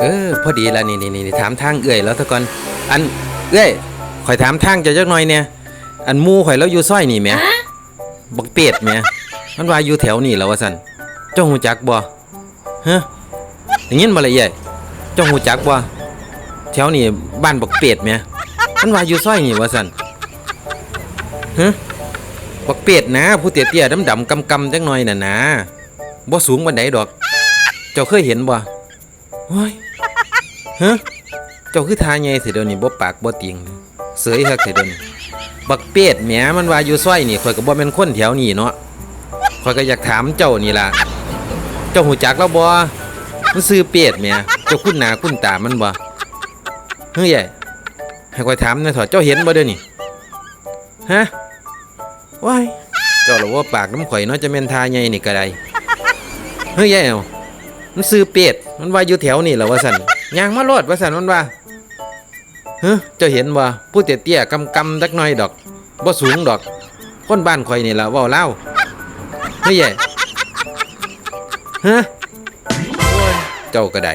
เออ พอดีละนี่นี่นี่ถามทางเอื่อยแล้วตะก่อนอันเอ้ยข่อยถามทางเจะจักหน่อยเนี่ย อันหมู่ข่อยแล้วอยู่ซอยนี่แหมบักเป็ดแหมมันว่าอยู่แถวนี่แล้วว่าซั่นเจ้าฮู้จักบ่ฮะได้ยินบ่ละเอ้ยเจ้าฮู้จักบ่แถวนี่บ้านบักเป็ดแหมมันว่าอยู่ซอยนี่ว่าซั่นฮะบักเป็ดนะผู้เตี้ยๆดำๆกำๆจักหน่อยน่ะนะบ่สูงปานใดดอก เจ้าเคยเห็นบ่ โอ้ยฮะเจ้าคือทาใหญ่สิเดี๋ยวนี้บ่ปากบ่ติงเสยคักสิเดี๋ยวนี้บักเป็ดแหมมันว่าอยู่ซอยนี่ข่อยก็บ่แม่นคนแถวนี้เนาะข่อยก็อยากถามเจ้านี่ล่ะ เจ้าหูจักแล้วบ่มันซื้อเป็ดแหมเจ้าคุ้นหน้าคุ้นตามันบ่เฮ้ยใหญ่ให้ข่อยถามหน่อยเถอะเจ้าเห็นบ่เด้อนี่ฮะว้ายเจ้าละว่าปากน้ำข่อยเนาะจะแม่นทาใหญ่นี่ก็ได้เฮ้ยใหญ่เอา มันซื้อเป็ดมันว่าอยู่แถวนี่แหละว่าสันยางมาโลดว่าสันมันว่าเฮ้เจ้าเห็นบ่ผู้เตี้ยๆกำกำๆจักหน่อยดอกบ่สูงดอก คนบ้านข่อยนี่ล่ะว่าเล่าเฮ้ยแย่ฮะโอ้ยเจ้าก็ได้